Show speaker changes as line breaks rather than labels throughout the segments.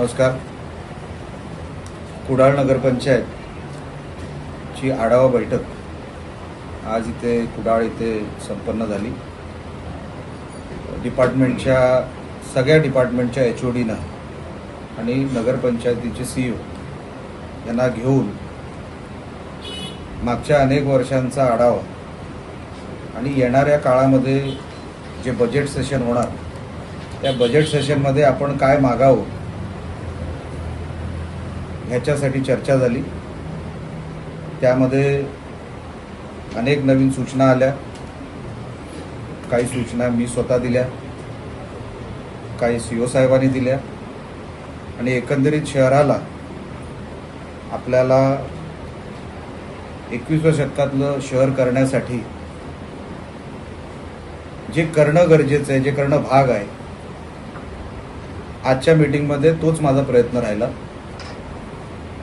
नमस्कार. कुडाळ नगरपंचायत ची आढावा बैठक आज इथे कुडाळ इथे संपन्न झाली. डिपार्टमेंटच्या सगळ्या डिपार्टमेंटच्या एच ओ डीनं आणि नगरपंचायतीचे सी ओ यांना घेऊन मागच्या अनेक वर्षांचा आढावा आणि येणाऱ्या काळामध्ये जे बजेट सेशन होणार त्या बजेट सेशनमध्ये आपण काय मागावं ह्याच्यासाठी चर्चा झाली. त्यामध्ये अनेक नवीन सूचना आल्या. काही सूचना मी स्वतः दिल्या. काही सी ओ साहेबांनी दिल्या. आणि एकंदरीत शहराला आपल्याला एकवीसव्या शतकातलं शहर करण्यासाठी जे करणं गरजेचं आहे जे करणं भाग आहे आजच्या मीटिंगमध्ये तोच माझा प्रयत्न राहिला.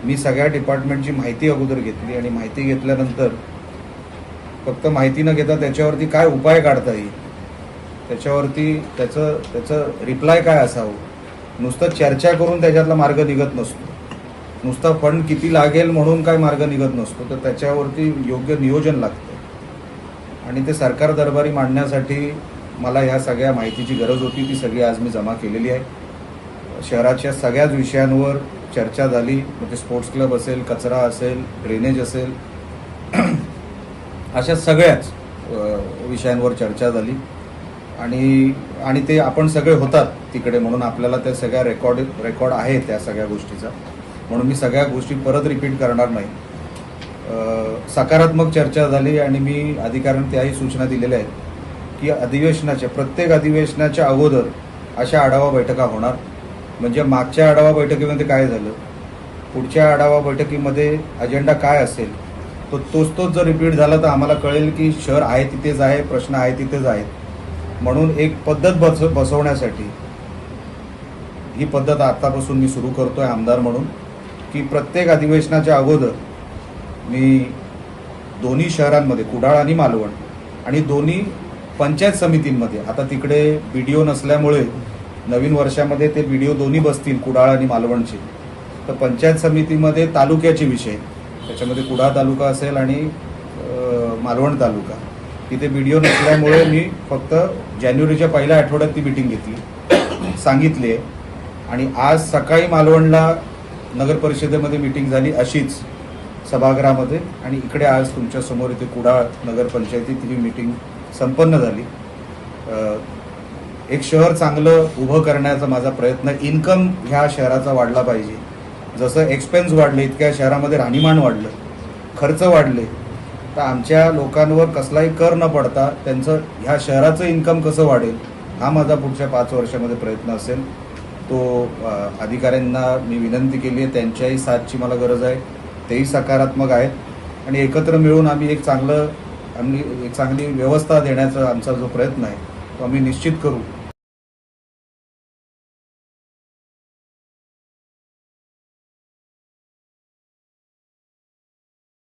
मी सगळ्या डिपार्टमेंटची माहिती अगोदर घेतली आणि माहिती घेतल्यानंतर फक्त माहिती न घेता त्याच्यावरती काय उपाय काढता येईल? त्याच्यावरती त्याचं त्याचं रिप्लाय काय असावं? नुसतं चर्चा करून त्याच्यातला मार्ग निघत नसतो. नुसता फंड किती लागेल म्हणून काय मार्ग निघत नसतो. तर त्याच्यावरती योग्य नियोजन लागतं. आणि ते सरकार दरबारी मांडण्यासाठी मला ह्या सगळ्या माहितीची गरज होती. ती सगळी आज मी जमा केलेली आहे. शहराच्या सगळ्याच विषयांवर चर्चा झाली. म्हणजे स्पोर्ट्स क्लब असेल कचरा असेल ड्रेनेज असेल. अशा सगळ्याच विषयांवर चर्चा झाली. आणि आणि ते आपण सगळे होतात तिकडे म्हणून आपल्याला त्या सगळ्या रेकॉर्ड रेकॉर्ड आहे त्या सगळ्या गोष्टीचा. म्हणून मी सगळ्या गोष्टी परत रिपीट करणार नाही. सकारात्मक चर्चा झाली आणि मी अधिकाऱ्यांना त्याही सूचना दिलेल्या आहेत की अधिवेशनाच्या प्रत्येक अधिवेशनाच्या अगोदर अशा आढावा बैठका होणार. म्हणजे मागच्या आढावा बैठकीमध्ये काय झालं? पुढच्या आढावा बैठकीमध्ये अजेंडा काय असेल? तो तोच तोच जर रिपीट झाला तर आम्हाला कळेल की शहर आहे तिथेच आहे प्रश्न आहे तिथेच आहेत. म्हणून एक पद्धत बस बसवण्यासाठी ही पद्धत आतापासून मी सुरू करतो आहे आमदार म्हणून की प्रत्येक अधिवेशनाच्या अगोदर मी दोन्ही शहरांमध्ये कुडाळ आणि मालवण आणि दोन्ही पंचायत समितींमध्ये आता तिकडे बी डी ओ नसल्यामुळे नवीन वर्षामध्ये ते व्हिडिओ दोन्ही बसतील कुडाळ आणि मालवणचे. तर पंचायत समितीमध्ये तालुक्याचे विषय. त्याच्यामध्ये कुडाळ तालुका असेल आणि मालवण तालुका. तिथे व्हिडिओ नसल्यामुळे मी फक्त जानेवारीच्या पहिल्या आठवड्यात ती मिटिंग घेतली. सांगितली. आहे आणि आज सकाळी मालवणला नगर परिषदेमध्ये मिटिंग झाली अशीच सभागृहामध्ये. आणि इकडे आज तुमच्यासमोर इथे कुडाळ नगरपंचायतीत ही मिटिंग संपन्न झाली. एक शहर चांगलं उभं करण्याचा माझा प्रयत्न इन्कम ह्या शहराचा वाढला पाहिजे. जसं एक्सपेन्स वाढले इतक्या शहरामध्ये राहणीमान वाढलं खर्च वाढले तर आमच्या लोकांवर कसलाही कर न पडता त्यांचं ह्या शहराचं इन्कम कसं वाढेल हा माझा पुढच्या पाच वर्षामध्ये प्रयत्न असेल. तो अधिकाऱ्यांना मी विनंती केली आहे त्यांच्याही साथची मला गरज आहे तेही सकारात्मक आहेत. आणि एकत्र मिळून आम्ही एक चांगलं आम्ही एक चांगली व्यवस्था देण्याचा आमचा जो प्रयत्न आहे तो आम्ही निश्चित करू.